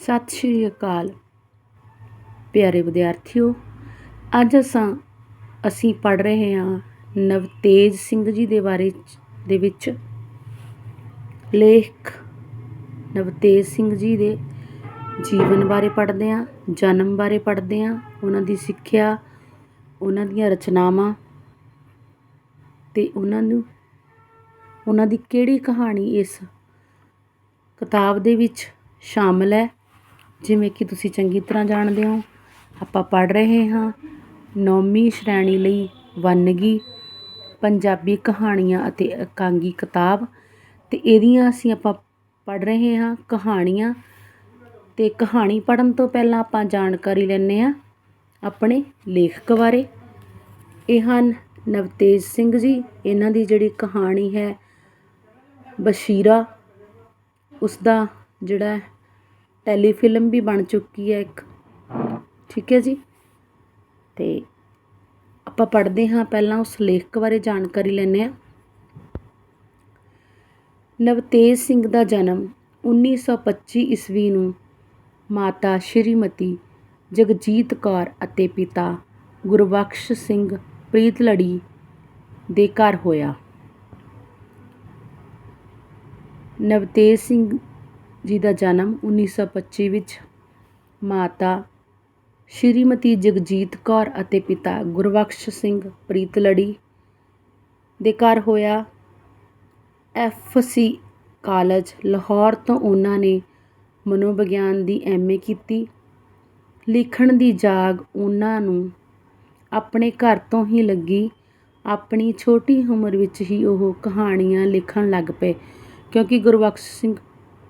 ਸਤਿ ਸ਼੍ਰੀ ਅਕਾਲ। ਪਿਆਰੇ ਵਿਦਿਆਰਥੀਓ, ਅੱਜ ਅਸਾਂ, ਅਸੀਂ ਪੜ ਰਹੇ ਹਾਂ ਨਵਤੇਜ ਸਿੰਘ ਜੀ ਦੇ ਬਾਰੇ ਦੇ ਵਿੱਚ। ਲੇਖ ਨਵਤੇਜ ਸਿੰਘ ਜੀ ਦੇ ਜੀਵਨ ਬਾਰੇ ਪੜ੍ਹਦੇ ਹਾਂ, ਜਨਮ ਬਾਰੇ ਪੜ੍ਹਦੇ ਹਾਂ, ਉਹਨਾਂ ਦੀ ਸਿੱਖਿਆ, ਉਹਨਾਂ ਦੀਆਂ ਰਚਨਾਵਾਂ ਤੇ ਉਹਨਾਂ ਨੂੰ, ਉਹਨਾਂ ਦੀ ਕਿਹੜੀ ਕਹਾਣੀ ਇਸ ਕਿਤਾਬ ਦੇ ਵਿੱਚ ਸ਼ਾਮਲ ਹੈ। ਜਿਵੇਂ ਕਿ ਤੁਸੀਂ ਚੰਗੀ ਤਰ੍ਹਾਂ ਜਾਣਦੇ ਹੋ, ਆਪਾਂ ਪੜ੍ਹ ਰਹੇ ਹਾਂ ਨੌਵੀਂ ਸ਼੍ਰੇਣੀ ਲਈ ਵੰਨਗੀ, ਪੰਜਾਬੀ ਕਹਾਣੀਆਂ ਅਤੇ ਇਕਾਂਗੀ ਕਿਤਾਬ ਅਤੇ ਇਹਦੀਆਂ ਅਸੀਂ ਆਪਾਂ ਪੜ੍ਹ ਰਹੇ ਹਾਂ ਕਹਾਣੀਆਂ ਅਤੇ ਕਹਾਣੀ ਪੜ੍ਹਨ ਤੋਂ ਪਹਿਲਾਂ ਆਪਾਂ ਜਾਣਕਾਰੀ ਲੈਂਦੇ ਹਾਂ ਆਪਣੇ ਲੇਖਕ ਬਾਰੇ। ਇਹ ਹਨ ਨਵਤੇਜ ਸਿੰਘ ਜੀ, ਇਹਨਾਂ ਦੀ ਜਿਹੜੀ ਕਹਾਣੀ ਹੈ ਬਸ਼ੀਰਾ ਉਸ ਦਾ ਜਿਹੜਾ ਟੈਲੀਫਿਲਮ ਵੀ ਬਣ ਚੁੱਕੀ ਹੈ ਇੱਕ। ਠੀਕ ਹੈ ਜੀ? ਤੇ ਆਪਾਂ ਪੜ੍ਹਦੇ ਹਾਂ, ਪਹਿਲਾਂ ਉਸ ਲੇਖਕ ਬਾਰੇ ਜਾਣਕਾਰੀ ਲੈਂਦੇ ਹਾਂ। ਨਵਤੇਜ ਸਿੰਘ ਦਾ ਜਨਮ 1925 ਈਸਵੀ ਨੂੰ ਮਾਤਾ ਸ਼੍ਰੀਮਤੀ ਜਗਜੀਤ ਕੌਰ ਅਤੇ ਪਿਤਾ ਗੁਰਬਖਸ਼ ਸਿੰਘ ਪ੍ਰੀਤਲੜੀ ਦੇ ਘਰ ਹੋਇਆ। ਨਵਤੇਜ ਸਿੰਘ ਜੀ ਦਾ ਜਨਮ 1925 ਵਿੱਚ ਮਾਤਾ ਸ਼੍ਰੀਮਤੀ ਜਗਜੀਤ ਕੌਰ ਅਤੇ ਪਿਤਾ ਗੁਰਬਖਸ਼ ਸਿੰਘ ਪ੍ਰੀਤਲੜੀ ਦੇ ਘਰ ਹੋਇਆ ਐਫ ਸੀ ਕਾਲਜ ਲਾਹੌਰ ਤੋਂ ਉਹਨਾਂ ਨੇ ਮਨੋਵਿਗਿਆਨ ਦੀ ਐਮ.ਏ. ਕੀਤੀ ਲਿਖਣ ਦੀ ਜਾਗ ਉਹਨਾਂ ਨੂੰ ਆਪਣੇ ਘਰ ਤੋਂ ਹੀ ਲੱਗੀ ਆਪਣੀ ਛੋਟੀ ਉਮਰ ਵਿੱਚ ਹੀ ਉਹ ਕਹਾਣੀਆਂ ਲਿਖਣ ਲੱਗ ਪਏ ਕਿਉਂਕਿ ਗੁਰਬਖਸ਼ ਸਿੰਘ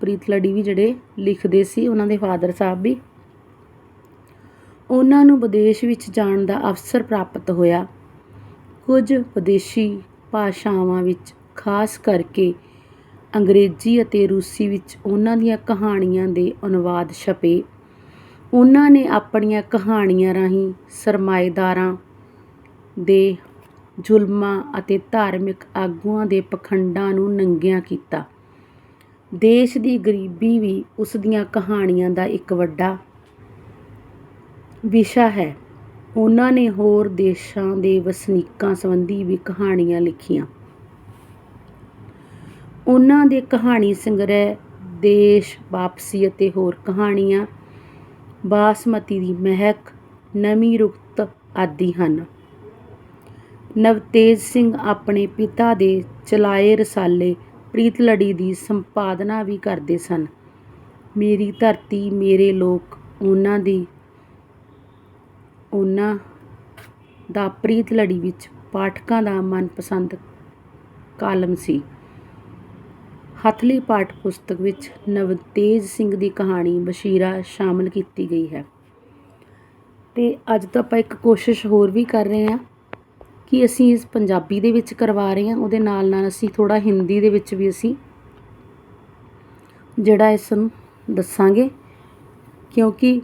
ਪ੍ਰੀਤ ਲੜੀ ਵੀ ਜਿਹੜੇ ਲਿਖਦੇ ਸੀ, ਉਹਨਾਂ ਦੇ ਫਾਦਰ ਸਾਹਿਬ ਵੀ। ਉਹਨਾਂ ਨੂੰ ਵਿਦੇਸ਼ ਵਿੱਚ ਜਾਣ ਦਾ ਅਵਸਰ ਪ੍ਰਾਪਤ ਹੋਇਆ। ਕੁਝ ਵਿਦੇਸ਼ੀ ਭਾਸ਼ਾਵਾਂ ਵਿੱਚ, ਖਾਸ ਕਰਕੇ ਅੰਗਰੇਜ਼ੀ ਅਤੇ ਰੂਸੀ ਵਿੱਚ ਉਹਨਾਂ ਦੀਆਂ ਕਹਾਣੀਆਂ ਦੇ ਅਨੁਵਾਦ ਛਪੇ। ਉਹਨਾਂ ਨੇ ਆਪਣੀਆਂ ਕਹਾਣੀਆਂ ਰਾਹੀਂ ਸਰਮਾਏਦਾਰਾਂ ਦੇ ਜ਼ੁਲਮਾਂ ਅਤੇ ਧਾਰਮਿਕ ਆਗੂਆਂ ਦੇ ਪਖੰਡਾਂ ਨੂੰ ਨੰਗਿਆਂ ਕੀਤਾ। ਦੇਸ਼ ਦੀ ਗਰੀਬੀ ਵੀ ਉਸ ਦੀਆਂ ਕਹਾਣੀਆਂ ਦਾ ਇੱਕ ਵੱਡਾ ਵਿਸ਼ਾ ਹੈ। ਉਹਨਾਂ ਨੇ ਹੋਰ ਦੇਸ਼ਾਂ ਦੇ ਵਸਨੀਕਾਂ ਸੰਬੰਧੀ ਵੀ ਕਹਾਣੀਆਂ ਲਿਖੀਆਂ। ਉਹਨਾਂ ਦੇ ਕਹਾਣੀ ਸੰਗ੍ਰਹਿ, ਦੇਸ਼, ਵਾਪਸੀ ਅਤੇ ਹੋਰ ਕਹਾਣੀਆਂ, ਬਾਸਮਤੀ ਦੀ ਮਹਿਕ, ਨਵੀਂ ਰੁੱਤ ਆਦਿ ਹਨ। ਨਵਤੇਜ ਸਿੰਘ ਆਪਣੇ ਪਿਤਾ ਦੇ ਚਲਾਏ ਰਸਾਲੇ ਪ੍ਰੀਤ ਲੜੀ ਦੀ ਸੰਪਾਦਨਾ ਵੀ ਕਰਦੇ ਸਨ। ਮੇਰੀ ਧਰਤੀ, ਮੇਰੇ ਲੋਕ, ਉਹਨਾਂ ਦੀ, ਉਹਨਾਂ ਦਾ ਪ੍ਰੀਤ ਲੜੀ ਵਿੱਚ ਪਾਠਕਾਂ ਦਾ ਮਨਪਸੰਦ ਕਾਲਮ ਸੀ। ਹੱਥਲੀ ਪਾਠ ਪੁਸਤਕ ਵਿੱਚ ਨਵਤੇਜ ਸਿੰਘ ਦੀ ਕਹਾਣੀ ਬਸ਼ੀਰਾ ਸ਼ਾਮਲ ਕੀਤੀ ਗਈ ਹੈ। ਤੇ ਅੱਜ ਤੋਂ ਆਪਾਂ ਇੱਕ ਕੋਸ਼ਿਸ਼ ਹੋਰ ਵੀ ਕਰ ਰਹੇ ਹਾਂ। ਕਿ ਅਸੀਂ ਇਸ ਪੰਜਾਬੀ ਦੇ ਵਿੱਚ ਕਰਵਾ ਰਹੇ ਹਾਂ, ਉਹਦੇ ਨਾਲ ਨਾਲ ਅਸੀਂ ਥੋੜਾ ਹਿੰਦੀ ਦੇ ਵਿੱਚ ਵੀ ਅਸੀਂ ਜਿਹੜਾ ਇਸ ਨੂੰ ਦੱਸਾਂਗੇ। ਕਿਉਂਕਿ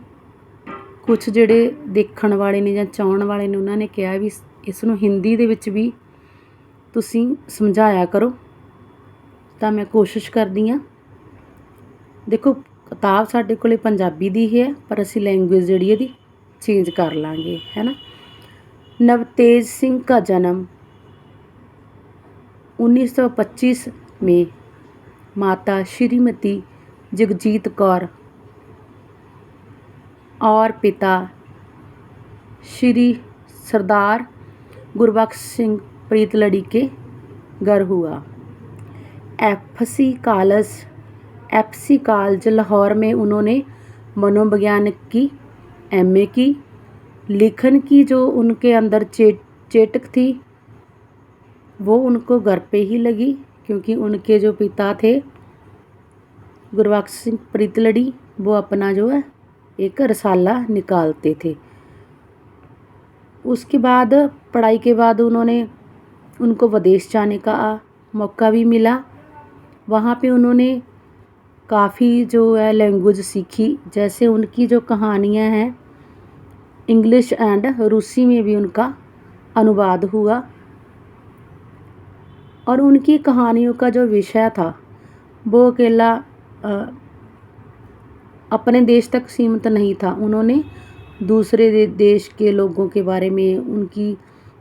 ਕੁਝ ਜਿਹੜੇ ਦੇਖਣ ਵਾਲੇ ਨੇ ਜਾਂ ਚਾਹਣ ਵਾਲੇ ਨੇ, ਉਹਨਾਂ ਨੇ ਕਿਹਾ ਵੀ ਇਸ ਨੂੰ ਹਿੰਦੀ ਦੇ ਵਿੱਚ ਵੀ ਤੁਸੀਂ ਸਮਝਾਇਆ ਕਰੋ। ਤਾਂ ਮੈਂ ਕੋਸ਼ਿਸ਼ ਕਰਦੀ ਹਾਂ। ਦੇਖੋ, ਕਿਤਾਬ ਸਾਡੇ ਕੋਲੇ ਪੰਜਾਬੀ ਦੀ ਹੀ ਹੈ, ਪਰ ਅਸੀਂ ਲੈਂਗੁਏਜ ਜਿਹੜੀ ਇਹਦੀ ਚੇਂਜ ਕਰ ਲਾਂਗੇ, ਹੈ ਨਾ? नवतेज सिंह का जन्म 1925 में माता श्रीमती जगजीत कौर और पिता श्री सरदार गुरबख्श सिंह प्रीतलड़ी के घर हुआ। F FC college FC college Lahore में उन्होंने मनोविज्ञान की एमए की लिखन की जो उनके अंदर चे चेटक थी, वो उनको घर पे ही लगी, क्योंकि उनके जो पिता थे गुरबख्श सिंह प्रीतलड़ी, वो अपना जो है, एक रसाला निकालते थे। उसके बाद, पढ़ाई के बाद उन्होंने उनको विदेश जाने का मौका भी मिला। वहाँ पे उन्होंने काफ़ी जो है लैंग्वेज सीखी, जैसे उनकी जो कहानियाँ हैं इंग्लिश एंड रूसी में भी उनका अनुवाद हुआ। और उनकी कहानियों का जो विषय था, वो अकेला अपने देश तक सीमित नहीं था। उन्होंने दूसरे देश के लोगों के बारे में, उनकी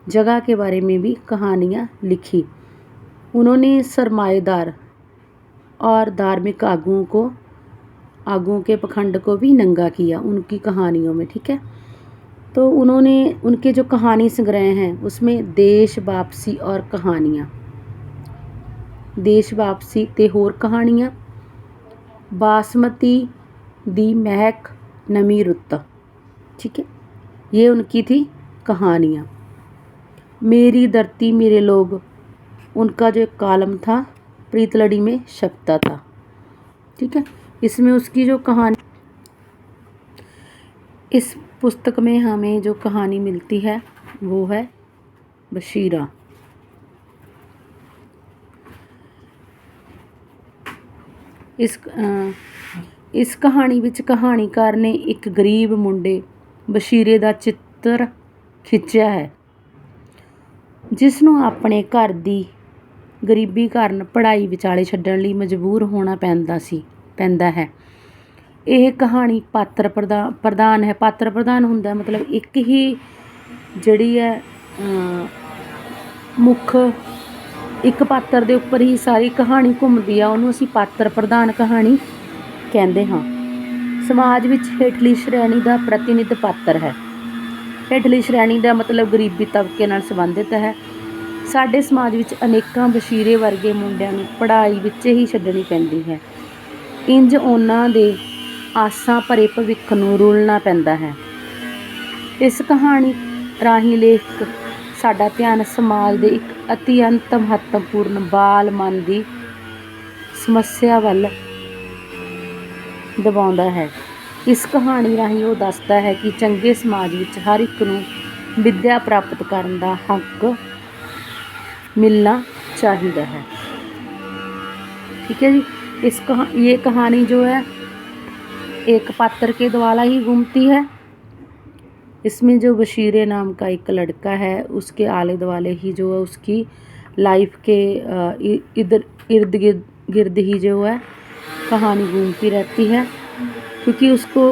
जगह के बारे में भी कहानियाँ लिखी। उन्होंने सरमाएदार और धार्मिक आगुओं को, आगुओं के पखंड को भी नंगा किया, उनकी कहानियों में, ठीक है? तो उन्होंने उनके जो कहानी संग्रह हैं उसमें देश वापसी और कहानियाँ देश वापसी ਤੇ ਹੋਰ ਕਹਾਣੀਆਂ बासमती दी महक नमी रुत ठीक है ये उनकी थी कहानियाँ मेरी धरती मेरे लोग उनका जो एक कालम था प्रीत लड़ी में शक्ता था ठीक है इसमें उसकी जो कहानी इस पुस्तक में हमें जो कहानी मिलती है वो है बशीरा ਇਸ ਅ, ਇਸ ਕਹਾਣੀ ਵਿੱਚ ਕਹਾਣੀਕਾਰ ਨੇ ਇੱਕ ਗਰੀਬ ਮੁੰਡੇ ਬਸ਼ੀਰੇ ਦਾ ਚਿੱਤਰ ਖਿੱਚਿਆ ਹੈ ਜਿਸ ਨੂੰ ਆਪਣੇ ਘਰ ਦੀ ਗਰੀਬੀ ਕਾਰਨ ਪੜ੍ਹਾਈ ਵਿਚਾਲੇ ਛੱਡਣ ਲਈ ਮਜਬੂਰ ਹੋਣਾ ਪੈਂਦਾ ਸੀ ਪੈਂਦਾ ਹੈ ਇਹ ਕਹਾਣੀ ਪਾਤਰ ਪ੍ਰਧਾ, ਪ੍ਰਧਾਨ ਹੈ, ਪਾਤਰ ਪ੍ਰਧਾਨ ਹੁੰਦਾ ਮਤਲਬ ਇੱਕ ਹੀ ਜਿਹੜੀ ਹੈ ਮੁੱਖ ਇੱਕ ਪਾਤਰ ਦੇ ਉੱਪਰ ਹੀ ਸਾਰੀ ਕਹਾਣੀ ਘੁੰਮਦੀ ਆ, ਉਹਨੂੰ ਅਸੀਂ ਪਾਤਰ ਪ੍ਰਧਾਨ ਕਹਾਣੀ ਕਹਿੰਦੇ ਹਾਂ। ਸਮਾਜ ਵਿੱਚ ਹੇਠਲੀ ਸ਼੍ਰੇਣੀ ਦਾ ਪ੍ਰਤੀਨਿਧ ਪਾਤਰ ਹੈ। ਹੇਠਲੀ ਸ਼੍ਰੇਣੀ ਦਾ ਮਤਲਬ ਗਰੀਬੀ ਤਬਕੇ ਨਾਲ ਸੰਬੰਧਿਤ ਹੈ। ਸਾਡੇ ਸਮਾਜ ਵਿੱਚ ਅਨੇਕਾਂ ਬਸ਼ੀਰੇ ਵਰਗੇ ਮੁੰਡਿਆਂ ਨੂੰ ਪੜ੍ਹਾਈ ਵਿੱਚ ਹੀ ਛੱਡਣੀ ਪੈਂਦੀ ਹੈ। ਇੰਜ ਉਹਨਾਂ ਦੇ ਆਸਾਂ ਭਰੇ ਭਵਿੱਖ ਨੂੰ ਰੁਲਣਾ ਪੈਂਦਾ ਹੈ। ਇਸ ਕਹਾਣੀ ਰਾਹੀਂ ਲੇਖਕ ਸਾਡਾ ਧਿਆਨ ਸਮਾਜ ਦੇ ਇੱਕ ਅਤਿਅੰਤ ਮਹੱਤਵਪੂਰਨ ਬਾਲ ਮਨ ਦੀ ਸਮੱਸਿਆ ਵੱਲ ਦਬਾਉਂਦਾ ਹੈ। ਇਸ ਕਹਾਣੀ ਰਾਹੀਂ ਉਹ ਦੱਸਦਾ ਹੈ ਕਿ ਚੰਗੇ ਸਮਾਜ ਵਿੱਚ ਹਰ ਇੱਕ ਨੂੰ ਵਿੱਦਿਆ ਪ੍ਰਾਪਤ ਕਰਨ ਦਾ ਹੱਕ ਮਿਲਣਾ ਚਾਹੀਦਾ ਹੈ। ਠੀਕ ਹੈ ਜੀ? ਇਸ ਕਹਾ, ਇਹ ਕਹਾਣੀ ਜੋ ਹੈ एक पात्र के द्वारा ही घूमती है। इसमें जो बशीरे नाम का एक लड़का है, उसके आले दुआले ही जो है, उसकी लाइफ के इधर, इर्द गिर्द गिर्द ही जो है, कहानी घूमती रहती है। क्योंकि उसको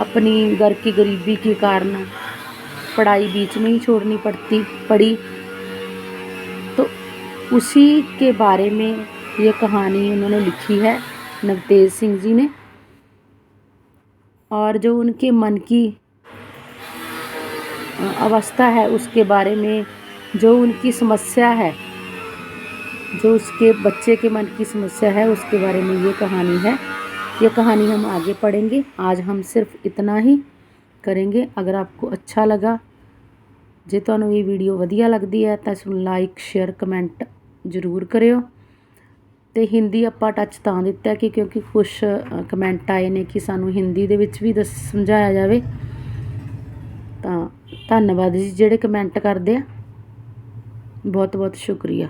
अपनी घर की गरीबी के कारण पढ़ाई बीच में ही छोड़नी पड़ती, पड़ी। तो उसी के बारे में ये कहानी उन्होंने लिखी है, नवतेज सिंह जी ने। और जो उनके मन की अ, अवस्था है उसके बारे में जो उनकी समस्या है जो उसके बच्चे के मन की समस्या है उसके बारे में ये कहानी है ये कहानी हम आगे पढ़ेंगे आज हम सिर्फ इतना ही करेंगे अगर आपको अच्छा लगा ਜੇ ਤੁਹਾਨੂੰ ਇਹ ਵੀਡੀਓ ਵਧੀਆ ਲੱਗਦੀ ਹੈ ਤਾਂ ਇਸ ਨੂੰ ਲਾਈਕ ਸ਼ੇਅਰ ਕਮੈਂਟ ਜ਼ਰੂਰ ਕਰਿਓ ਅਤੇ ਹਿੰਦੀ ਆਪਾਂ ਟੱਚ ਤਾਂ ਦਿੱਤਾ ਕਿ ਕਿਉਂਕਿ ਕੁਛ ਕਮੈਂਟ ਆਏ ਨੇ ਕਿ ਸਾਨੂੰ ਹਿੰਦੀ ਦੇ ਵਿੱਚ ਵੀ ਦੱਸ, ਸਮਝਾਇਆ ਜਾਵੇ। ਤਾਂ ਧੰਨਵਾਦ ਜੀ ਜਿਹੜੇ ਕਮੈਂਟ ਕਰਦੇ ਆ। ਬਹੁਤ ਬਹੁਤ ਸ਼ੁਕਰੀਆ।